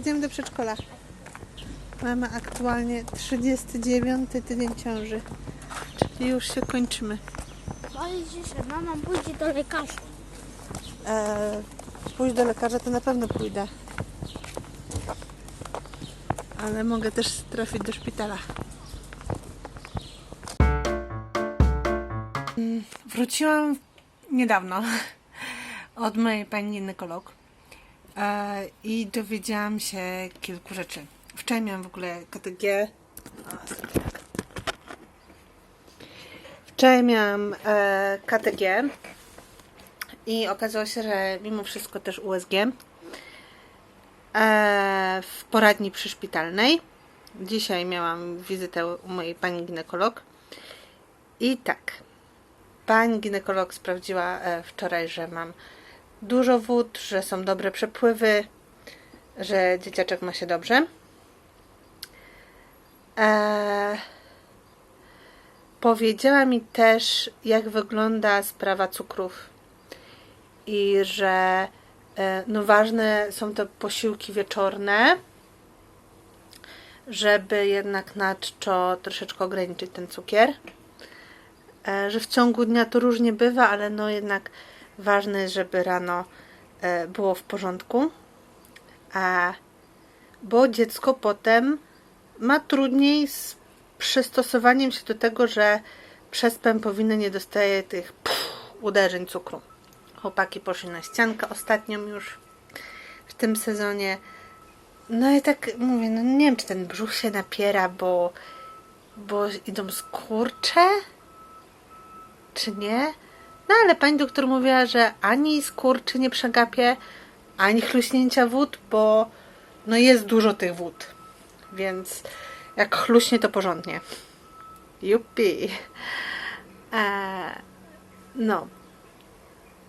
Idziemy do przedszkola. Mamy aktualnie 39 tydzień ciąży. Czyli już się kończymy. Boję się, że mama pójdzie do lekarza. Eee, pójść do lekarza to na pewno pójdę. Ale mogę też trafić do szpitala. Mm, Wróciłam niedawno od mojej pani ginekolog i dowiedziałam się kilku rzeczy. Wczoraj miałam w ogóle KTG. Wczoraj miałam e, KTG i okazało się, że mimo wszystko też USG e, w poradni przyszpitalnej. Dzisiaj miałam wizytę u mojej pani ginekolog. I tak, pani ginekolog sprawdziła e, wczoraj, że mam dużo wód, że są dobre przepływy, że dzieciaczek ma się dobrze. E, powiedziała mi też, jak wygląda sprawa cukrów i że e, no ważne są te posiłki wieczorne, żeby jednak na czczo troszeczkę ograniczyć ten cukier. E, Że w ciągu dnia to różnie bywa, ale no jednak ważne żeby rano e, było w porządku. A bo dziecko potem ma trudniej z przystosowaniem się do tego, że przez pępowinę nie dostaje tych pff, uderzeń cukru. Chłopaki poszli na ściankę ostatnią już w tym sezonie. No i tak mówię, no nie wiem, czy ten brzuch się napiera, bo, bo idą skurcze, czy nie? No ale pani doktor mówiła, że ani skurczy nie przegapie, ani chluśnięcia wód, bo no jest dużo tych wód. Więc jak chluśnie, to porządnie. Jupi. Eee, no,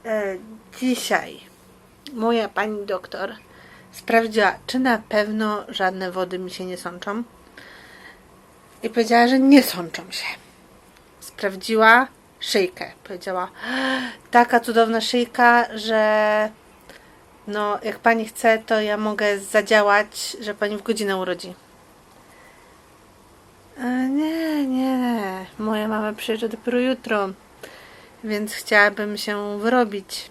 e, dzisiaj moja pani doktor sprawdziła, czy na pewno żadne wody mi się nie sączą. I powiedziała, że nie sączą się. Sprawdziła szyjkę. Powiedziała, taka cudowna szyjka, że no, jak pani chce, to ja mogę zadziałać, że pani w godzinę urodzi. E, nie, nie. Moja mama przyjeżdża dopiero jutro więc chciałabym się wyrobić.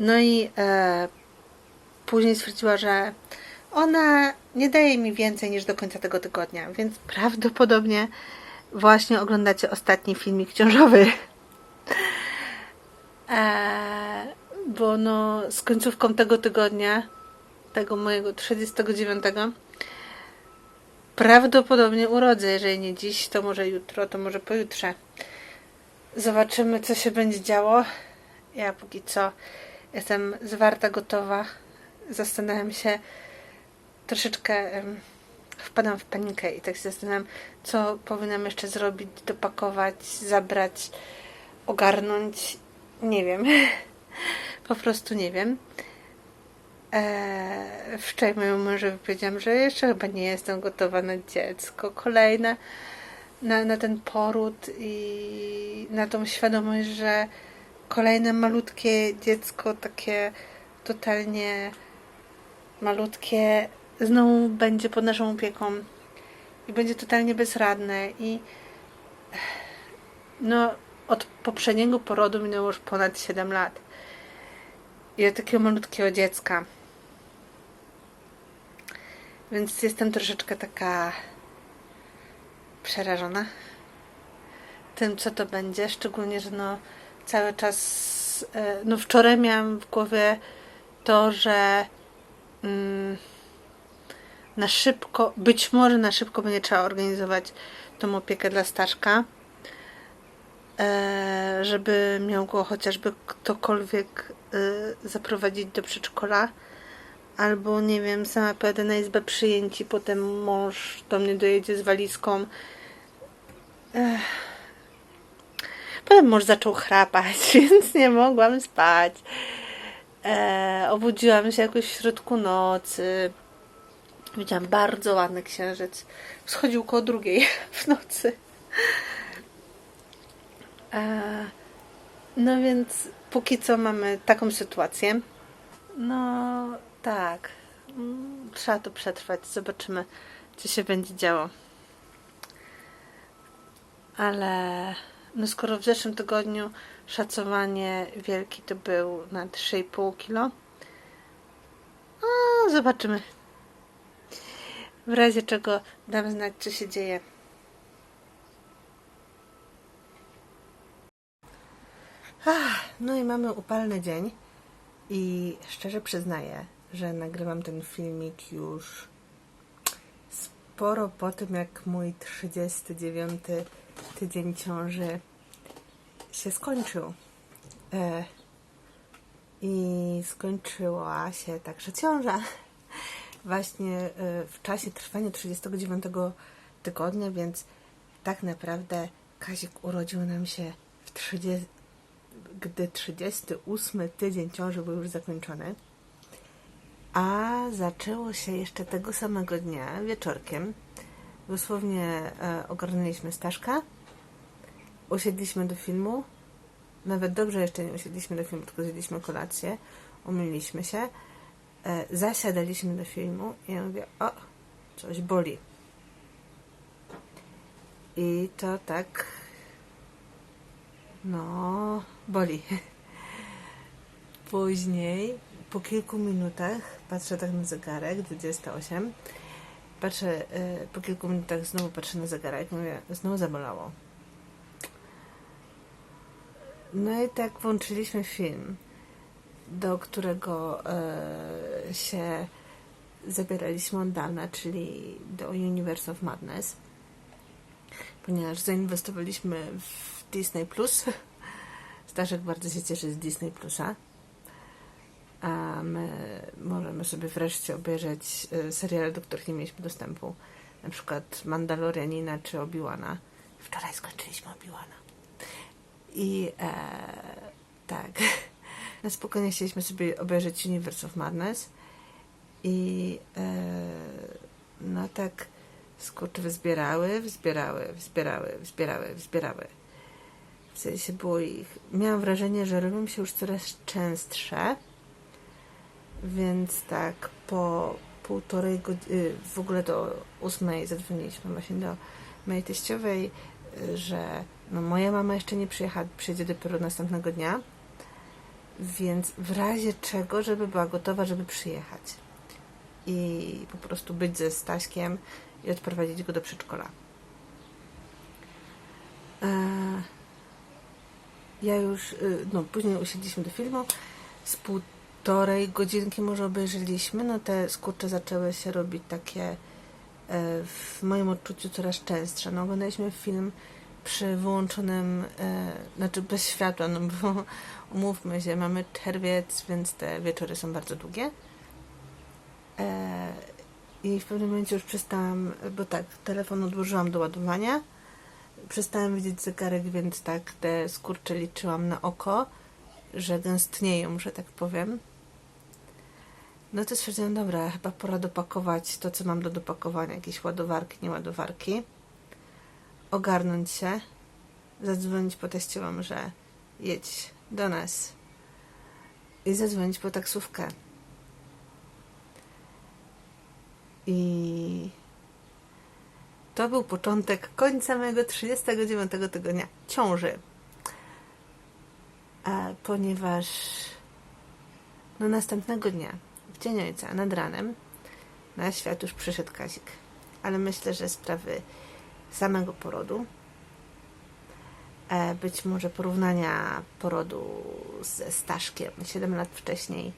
No i e, później stwierdziła, że ona nie daje mi więcej niż do końca tego tygodnia, więc prawdopodobnie właśnie oglądacie ostatni filmik ciążowy. E, bo no z końcówką tego tygodnia, tego mojego 39, prawdopodobnie urodzę. Jeżeli nie dziś, to może jutro, to może pojutrze. Zobaczymy, co się będzie działo. Ja póki co jestem zwarta, gotowa. Zastanawiam się, troszeczkę wpadam w panikę i tak się zastanawiam, co powinnam jeszcze zrobić, dopakować, zabrać, ogarnąć. Nie wiem. po prostu nie wiem. Eee, wczoraj mojemu mężowi powiedziałam, że jeszcze chyba nie jestem gotowa na dziecko. Kolejne na, na ten poród i na tą świadomość, że kolejne malutkie dziecko, takie totalnie malutkie, znowu będzie pod naszą opieką i będzie totalnie bezradne i no od poprzedniego porodu minęło już ponad 7 lat. I od takiego malutkiego dziecka. Więc jestem troszeczkę taka przerażona tym, co to będzie, szczególnie, że no cały czas, e, no wczoraj miałam w głowie to, że mm, na szybko, być może na szybko będzie trzeba organizować tą opiekę dla Staszka, e, żeby miał go chociażby ktokolwiek e, zaprowadzić do przedszkola, albo nie wiem, sama pojadę na izbę przyjęci, potem mąż do mnie dojedzie z walizką. Potem mąż zaczął chrapać, więc nie mogłam spać. E, obudziłam się jakoś w środku nocy. Widziałam bardzo ładny księżyc. Wschodził koło drugiej w nocy. E, no więc póki co mamy taką sytuację. No, Tak. Mm, Trzeba to przetrwać. Zobaczymy, co się będzie działo. Ale no skoro w zeszłym tygodniu szacowanie wielki to był na 3,5 kilo, no zobaczymy. W razie czego dam znać, co się dzieje. Ach, no i mamy upalny dzień i szczerze przyznaję, że nagrywam ten filmik już sporo po tym, jak mój 39 tydzień ciąży się skończył. E, I skończyła się także ciąża. Właśnie e, w czasie trwania 39 tygodnia, więc tak naprawdę Kazik urodził nam się w 30, gdy 38 tydzień ciąży był już zakończony. A zaczęło się jeszcze tego samego dnia, wieczorkiem. Dosłownie e, ogarnęliśmy Staszka, usiedliśmy do filmu. Nawet dobrze jeszcze nie usiedliśmy do filmu, tylko zjedliśmy kolację, umyliliśmy się, zasiadaliśmy do filmu i ja mówię, o, coś boli. I to tak, no, boli. Później, po kilku minutach, patrzę tak na zegarek, 28, patrzę, e, po kilku minutach znowu patrzę na zegarek, mówię, znowu zabolało. No i tak włączyliśmy film, do którego e, się zabieraliśmy od dawna, czyli do Universe of Madness, ponieważ zainwestowaliśmy w Disney Plus. Staszek bardzo się cieszy z Disney Plusa. A my możemy sobie wreszcie obejrzeć e, seriale, do których nie mieliśmy dostępu. Na przykład Mandalorianina czy Obi-Wana. Wczoraj skończyliśmy Obi-Wana. I e, tak. Na spokojnie chcieliśmy sobie obejrzeć Universe of Madness. I e, no tak skurcze wzbierały, wzbierały, wzbierały, wzbierały, wzbierały. W sensie było ich. Miałam wrażenie, że robią się już coraz częstsze. Więc tak po półtorej godziny, w ogóle do ósmej zadzwoniliśmy właśnie do mojej teściowej, y, że no moja mama jeszcze nie przyjechała, przyjdzie dopiero następnego dnia, więc w razie czego, żeby była gotowa, żeby przyjechać i po prostu być ze Staśkiem i odprowadzić go do przedszkola. Eee, ja już, y, no później usiedliśmy do filmu, z półtorej godzinki może obejrzeliśmy, no te skurcze zaczęły się robić takie e, w moim odczuciu coraz częstsze. No oglądaliśmy film przy wyłączonym, e, znaczy bez światła, no bo umówmy się, mamy czerwiec, więc te wieczory są bardzo długie. E, I w pewnym momencie już przestałam, bo tak, telefon odłożyłam do ładowania, przestałam widzieć zegarek, więc tak te skurcze liczyłam na oko, że gęstnieją, że tak powiem. No to stwierdziłam, dobra, chyba pora dopakować to, co mam do dopakowania, jakieś ładowarki, nie ładowarki. Ogarnąć się, zadzwonić po teściową, że jedź do nas i zadzwonić po taksówkę. I to był początek końca mojego 39 tygodnia ciąży. A ponieważ no następnego dnia, w dzień ojca, nad ranem, na świat już przyszedł Kazik. Ale myślę, że sprawy samego porodu, e, być może porównania porodu ze Staszkiem 7 lat wcześniej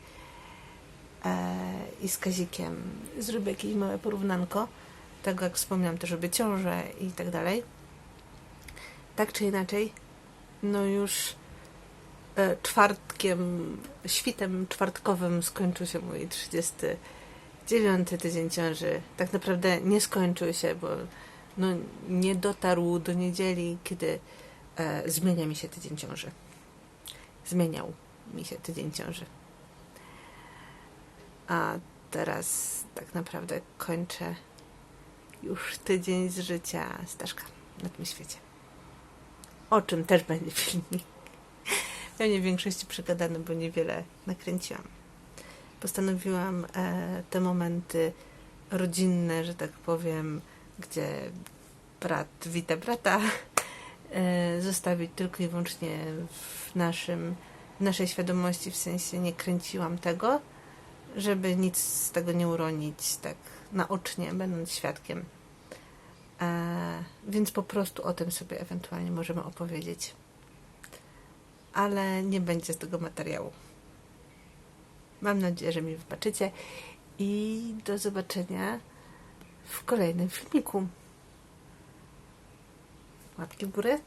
e, i z Kazikiem, zrobię jakieś małe porównanko tego, jak wspomniałam, też robię ciążę i tak dalej. Tak czy inaczej, no już e, czwartkiem, świtem czwartkowym skończył się mój 39 tydzień ciąży. Tak naprawdę nie skończył się, bo no, nie dotarł do niedzieli, kiedy e, zmienia mi się tydzień ciąży. Zmieniał mi się tydzień ciąży. A teraz tak naprawdę kończę już tydzień z życia Staszka na tym świecie. O czym też będzie filmik. Pewnie w większości przegadane, bo niewiele nakręciłam. postanowiłam e, te momenty rodzinne, że tak powiem, gdzie brat wita brata, e, zostawić tylko i wyłącznie w, naszym, w naszej świadomości, w sensie nie kręciłam tego, żeby nic z tego nie uronić tak naocznie, będąc świadkiem. E, więc po prostu o tym sobie ewentualnie możemy opowiedzieć. Ale nie będzie z tego materiału. Mam nadzieję, że mi wybaczycie i do zobaczenia w kolejnym filmiku. Łapki w górę,